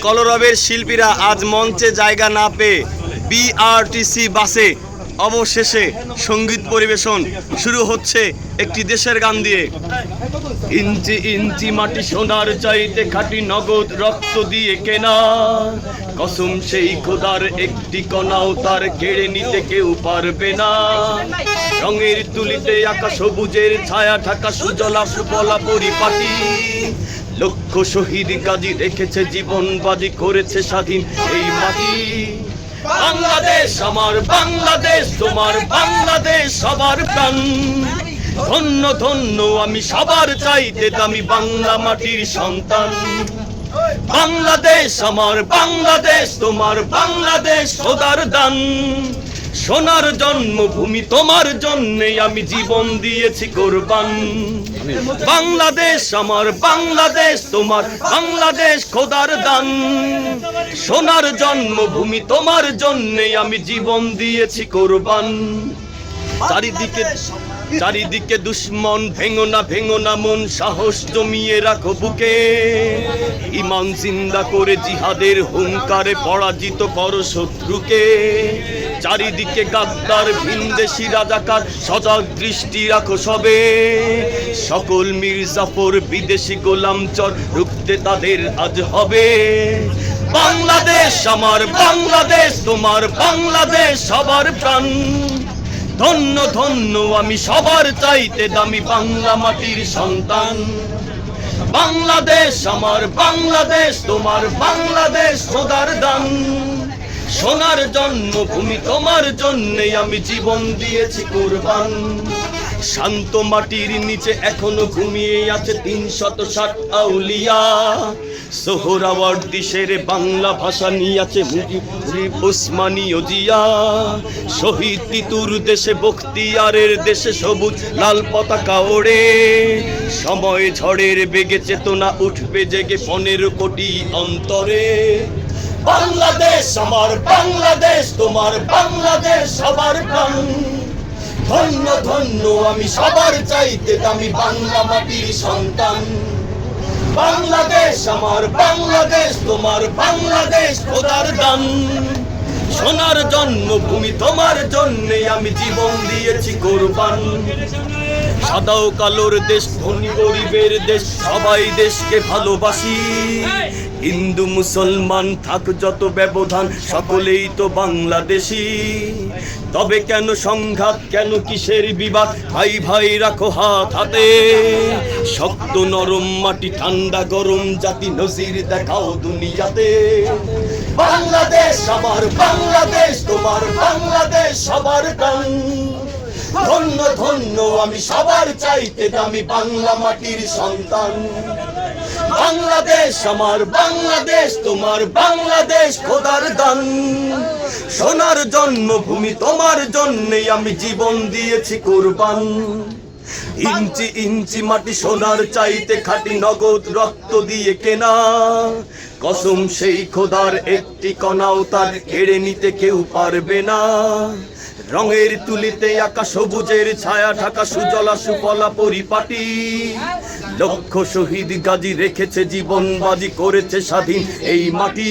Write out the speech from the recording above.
কলরবের শিল্পীরা আজ মঞ্চে জায়গা না পেয়ে বিআরটিসি বাসে অবশেষে সংগীত পরিবেশন শুরু হচ্ছে একটি দেশের গান দিয়ে। ইঞ্চি ইঞ্চি মাটি সোনার চাইতে খাঁটি নগদ রক্ত দিয়ে কেনা। কসম সেই খোদার একটি কণাও তার কেড়ে নিতে কেউ পারবে না। রঙের তুলিতে আকাশ সবুজের ছায়া ঢাকা সুজলা সুফলা পরিপাটি। লক্ষ শহীদ গাজী রেখেছে, জীবন বাজি করেছে স্বাধীন এই মাটি। বাংলাদেশ, আমার বাংলাদেশ, তোমার বাংলাদেশ, সবার প্রাণ। ধন্য ধন্য, আমি সবার চাইতে আমি বাংলা মাটির সন্তান। বাংলাদেশ, আমার বাংলাদেশ, তোমার বাংলাদেশ সদার দান। সোনার জন্মভূমি তোমার জন্যে আমি জীবন দিয়েছি কোরবান। বাংলাদেশ আমার, বাংলাদেশ তোমার, বাংলাদেশ খোদার দান। সোনার জন্মভূমি তোমার জন্যে আমি জীবন দিয়েছি কোরবান। চারিদিকে চারিদিকে দুশ্মন ভেঙো না ভেঙো না মন, সাহস জমিয়ে রাখো বুকে। ইমান জিন্দা করে জিহাদের হুঙ্কারে পরাজিত করো শত্রুকে। চারিদিকে গাদ্দার ভিনদেশি রাজাকার, সজাগ দৃষ্টি রাখো সবে। সকল মির্জাফর বিদেশি গোলাম চর রুখতে তাদের আজ হবে। বাংলাদেশ আমার, বাংলাদেশ তোমার, বাংলাদেশ সবার প্রাণ। ধন্য ধন্য, আমি সবার চাইতে দামি বাংলা মাটির সন্তান। বাংলাদেশ আমার, বাংলাদেশ তোমার, বাংলাদেশ খোদার দান। সোনার জন্মভূমি তোমার জন্যে আমি জীবন দিয়েছি কোরবান। শান্ত মাটির নিচে এখনও ঘুমিয়ে আছে তিন শত ষাট আউলিয়া। সোহরাওয়ার্দী শেরে বাংলা ভাষা নিয়ে আছে মুজিব উসমানী জিয়া শহীদ তিতুর দেশে বখতিয়ারের দেশে সবুজ লাল পতাকা ওড়ে। সময় ঝড়ের বেগে চেতনা উঠবে জেগে পনেরো কোটি অন্তরে। বাংলাদেশ, আমার বাংলাদেশ, তোমার বাংলাদেশ সবার প্রাণ। ধন্য ধন্য, আমি সবার চাইতে দামি বাংলা মাটির সন্তান। বাংলাদেশ, আমার বাংলাদেশ, তোমার বাংলাদেশ খোদার দান। সোনার জন্মভূমি তোমার জন্যে আমি জীবন দিয়েছি কোরবান। সাদা কালোর দেশ, ধনী গরিবের দেশ, সবাই দেশকে ভালোবাসি। হিন্দু মুসলমান থাক যত ব্যবধান, সকলেই তো বাংলাদেশি। তবে কেন সংঘাত, কেন কিসের বিবাদ? ভাই ভাই রাখো হাত হাতে। শক্ত নরম মাটি, ঠান্ডা গরম জাতি, নজির দেখাও দুনিয়াতে। বাংলাদেশ আমার, বাংলাদেশ তোমার, বাংলাদেশ সবার প্রাণ। ধন্য ধন্য, আমি সবার চাইতে দামি বাংলা মাটির সন্তান। বাংলাদেশ, আমার বাংলাদেশ, তোমার বাংলাদেশ খোদার দান। সোনার জন্মভূমি তোমার জন্যে আমি জীবন দিয়েছি কোরবান। ইঞ্চি ইঞ্চি মাটি সোনার চাইতে খাঁটি নগদ রক্ত দিয়ে কেনা। কসম সেই খোদার একটি কণাও তার কেড়ে নিতে কেউ পারবে না। রঙের তুলিতে আকাশ সবুজের ছায়া, ঢাকা সুজলা সুফলা পরিপাটি। লক্ষ শহীদ গাজী রেখেছে জীবন, বাজি করেছে স্বাধীন এই মাটি।